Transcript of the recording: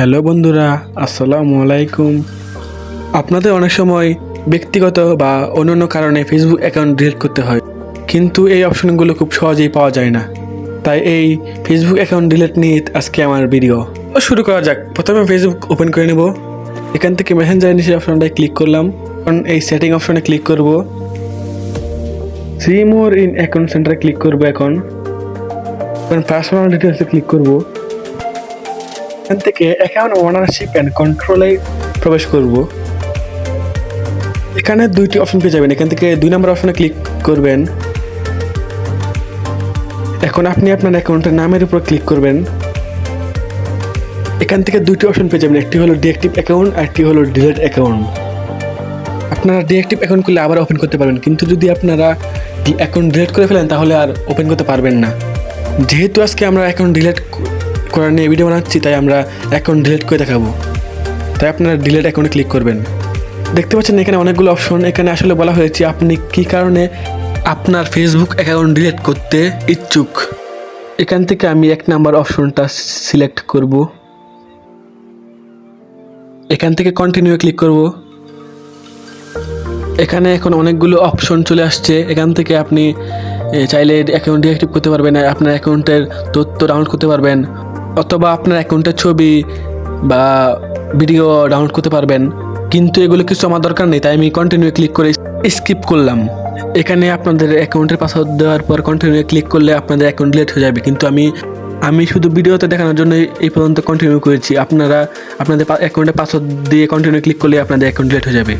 Hello বন্ধুরা, আসসালামু আলাইকুম। আপনাদের অনেক সময় ব্যক্তিগত বা অন্যান্য কারণে ফেসবুক অ্যাকাউন্ট ডিলিট করতে হয়, কিন্তু এই অপশনগুলো খুব সহজেই পাওয়া যায় না। তাই এই ফেসবুক অ্যাকাউন্ট ডিলিট নিয়ে আজকে আমার ভিডিও শুরু করা যাক। প্রথমে ফেসবুক ওপেন করে নেব। এখান থেকে মেসেঞ্জার নিচে অপশনটায় ক্লিক করলাম। কারণ এই সেটিং অপশনে ক্লিক করব। সি মোর ইন অ্যাকাউন্ট সেন্টারে ক্লিক করব এখন। এখন পার্সোনাল ডিটেলসে ক্লিক করব। এখান থেকে অ্যাকাউন্ট ওনারশিপ অ্যান্ড কন্ট্রোলে প্রবেশ করব। এখানে দুইটি অপশন পেয়ে যাবেন। এখান থেকে দুই নম্বর অপশনে ক্লিক করবেন। এখন আপনি আপনার অ্যাকাউন্টের নামের উপর ক্লিক করবেন। এখান থেকে দুইটি অপশন পেয়ে যাবেন। একটি হলো ডিএক্টিভ অ্যাকাউন্ট আর একটি হলো ডিলেট অ্যাকাউন্ট আপনারা ডিএক্টিভ অ্যাকাউন্ট করলে আবার ওপেন করতে পারবেন। কিন্তু যদি আপনারা অ্যাকাউন্ট ডিলেট করে ফেলেন, তাহলে আর ওপেন করতে পারবেন না। যেহেতু আজকে আমরা অ্যাকাউন্ট ডিলিট করার নিয়ে ভিডিও বানাচ্ছি, তাই আমরা অ্যাকাউন্ট ডিলিট করে দেখাবো। তাই আপনারা ডিলিট অ্যাকাউন্টে ক্লিক করবেন। দেখতে পাচ্ছেন এখানে অনেকগুলো অপশন এখানে আসলে বলা হয়েছে আপনি কি কারণে আপনার ফেসবুক অ্যাকাউন্ট ডিলিট করতে ইচ্ছুক? এখান থেকে আমি এক নাম্বার অপশনটা সিলেক্ট করব। এখান থেকে কন্টিনিউ ক্লিক করব। এখানে এখন অনেকগুলো অপশন চলে আসছে। এখান থেকে আপনি চাইলে অ্যাকাউন্ট ডিঅ্যাক্টিভ করতে পারবেন, আপনার অ্যাকাউন্টের তথ্য ডাউনলোড করতে পারবেন। অথবা আপনার অ্যাকাউন্টের ছবি বা ভিডিও ডাউনলোড করতে পারবেন। কিন্তু এগুলো কিছু আমার দরকার নেই, তাই আমি কন্টিনিউ ক্লিক করে স্কিপ করলাম। এখানে আপনাদের অ্যাকাউন্টের পাসওয়ার্ড দেওয়ার পর কন্টিনিউ ক্লিক করলে আপনাদের অ্যাকাউন্ট ডিলেট হয়ে যাবে। কিন্তু আমি আমি শুধু ভিডিওতে দেখানোর জন্য এই পর্যন্ত কন্টিনিউ করেছি। আপনারা, আপনাদের অ্যাকাউন্টে পাসওয়ার্ড দিয়ে কন্টিনিউ ক্লিক করলে আপনাদের অ্যাকাউন্ট ডিলেট হয়ে যাবে।